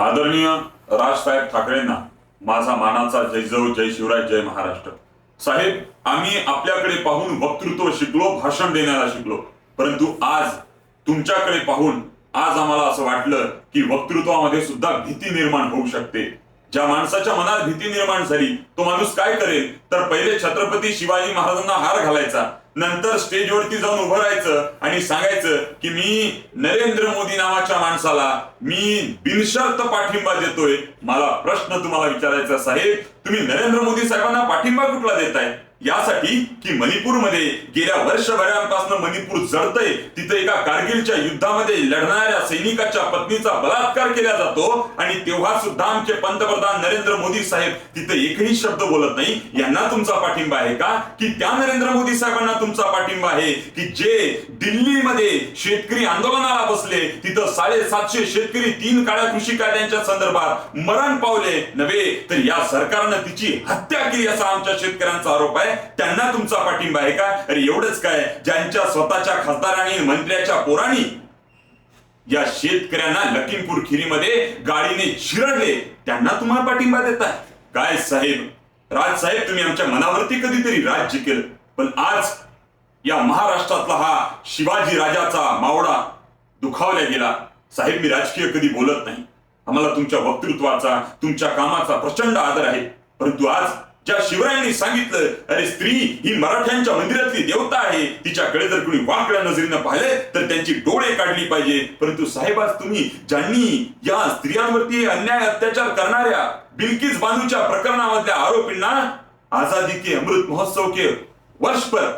आदरणीय राजसाहेब ठाकरेंना माझा मानाचा जय जय जय शिवराय जय महाराष्ट्र. साहेब आम्ही आपल्याकडे पाहून वक्तृत्व शिकलो भाषण देण्याला शिकलो. परंतु आज तुमच्याकडे पाहून आज आम्हाला असं वाटलं की वक्तृत्वामध्ये सुद्धा भीती निर्माण होऊ शकते. ज्या माणसाच्या मनात भीती निर्माण झाली तो माणूस काय करेल? तर पहिले छत्रपती शिवाजी महाराजांना हार घालायचा. नंतर स्टेजवरती जाऊन उभं राहायचं आणि सांगायचं की मी नरेंद्र मोदी नावाच्या माणसाला मी बिनशर्त पाठिंबा देतोय. मला प्रश्न तुम्हाला विचारायचा साहेब तुम्ही नरेंद्र मोदी साहेबांना पाठिंबा कुठला देताय? यासाठी की मणिपूरमध्ये गेल्या वर्षभरापासून मणिपूर जळतय तिथे एका कारगिलच्या युद्धामध्ये लढणाऱ्या सैनिकाच्या पत्नीचा बलात्कार केला जातो आणि तेव्हा सुद्धा आमचे पंतप्रधान नरेंद्र मोदी साहेब तिथे एकही शब्द बोलत नाही. यांना तुमचा पाठिंबा आहे का? की त्या नरेंद्र मोदी साहेबांना तुमचा पाठिंबा आहे? की जे दिल्लीमध्ये शेतकरी आंदोलनाला बसले तिथं साडेसातशे शेतकरी तीन काळ्या कृषी कायद्यांच्या संदर्भात मरण पावले नव्हे तर या सरकारनं तिची हत्या केली असा आमच्या शेतकऱ्यांचा आरोप आहे. त्यांना तुमचा पाठिंबा आहे का? अरे एवढंच काय ज्यांच्या स्वतःच्या खासदारांनी मंत्र्याच्या पोरांनी या शेतकऱ्यांना लखीमपूर खिरीमध्ये गाडीने चिरडले त्यांना तुम्हाला पाठिंबा देताय काय साहेब? राज साहेब तुम्ही आमच्या मनावरती कधीतरी राज्य केलं. पण आज या महाराष्ट्रातला हा शिवाजी राजाचा मावळा दुखावला गेला. साहेब मी राजकीय कधी बोलत नाही. आम्हाला तुमच्या वक्तृत्वाचा तुमच्या कामाचा प्रचंड आदर आहे. परंतु आज ज्या शिवरायांनी सांगितलं अरे स्त्री ही मराठ्यांच्या मंदिरातली देवता आहे. तिच्याकडे जर कुणी वाकड्या नजरेनं पाहिले तर त्यांची डोळे काढली पाहिजे. परंतु साहेबाज तुम्ही ज्यांनी या स्त्रियांवरती अन्याय अत्याचार करणाऱ्या बिल्किस बानूच्या प्रकरणामधल्या आरोपींना आझादी के अमृत महोत्सव के वर्षभर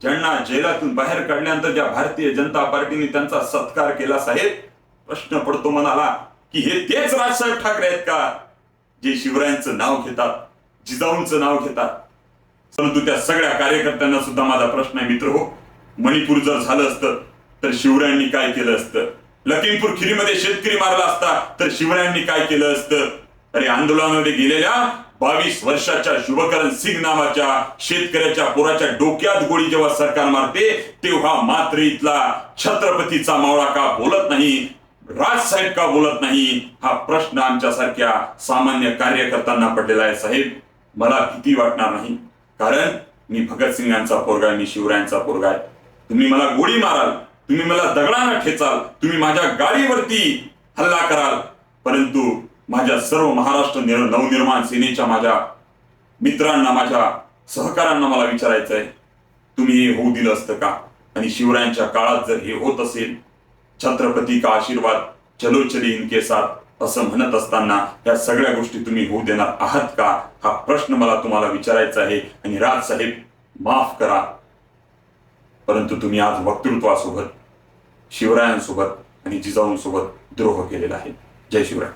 ज्यांना जेलातून बाहेर काढल्यानंतर ज्या भारतीय जनता पार्टीने त्यांचा सत्कार केला साहेब प्रश्न पडतो मनाला की हे तेच राजसाहेब ठाकरे आहेत का? जे शिवरायांचं नाव घेतात. जिजाऊंचं नाव घेतात. परंतु त्या सगळ्या कार्यकर्त्यांना सुद्धा माझा प्रश्न आहे मित्र हो. मणिपूर जर झालं असतं तर शिवरायांनी काय केलं असतं? लखीमपूर खिरीमध्ये शेतकरी मारला असता तर शिवरायांनी काय केलं असतं? अरे आंदोलनामध्ये गेलेल्या बावीस वर्षाच्या शुभकरण सिंग नावाच्या शेतकऱ्याच्या पोराच्या डोक्यात गोळी जेव्हा सरकार मारते तेव्हा मात्र इथला छत्रपतीचा मावळा का बोलत नाही राजसाहेब का बोलत नाही हा प्रश्न आमच्यासारख्या सामान्य कार्यकर्त्यांना पडलेला आहे साहेब. मला भीती वाटणार नाही. कारण मी भगतसिंगांचा पोरगा आहे मी शिवरायांचा पोरगा आहे. तुम्ही मला गोळी माराल तुम्ही मला दगडानं ठेचाल तुम्ही माझ्या गाडीवरती हल्ला कराल. परंतु माझ्या सर्व महाराष्ट्र निर- नवनिर्माण सेनेच्या माझ्या मित्रांना माझ्या सहकारांना मला विचारायचं आहे तुम्ही हे होऊ दिलं असतं का? आणि शिवरायांच्या काळात जर हे होत असेल छत्रपती का आशीर्वाद? चलो चली इनके साथ. असं म्हणत असताना या सगळ्या गोष्टी तुम्ही होऊ देणार आहात का? हा प्रश्न मला तुम्हाला विचारायचा आहे आणि राज साहेब माफ करा. परंतु तुम्ही आज वक्तृत्वासोबत शिवरायांसोबत आणि जिजाऊंसोबत द्रोह केलेला आहे. जय शिवराय.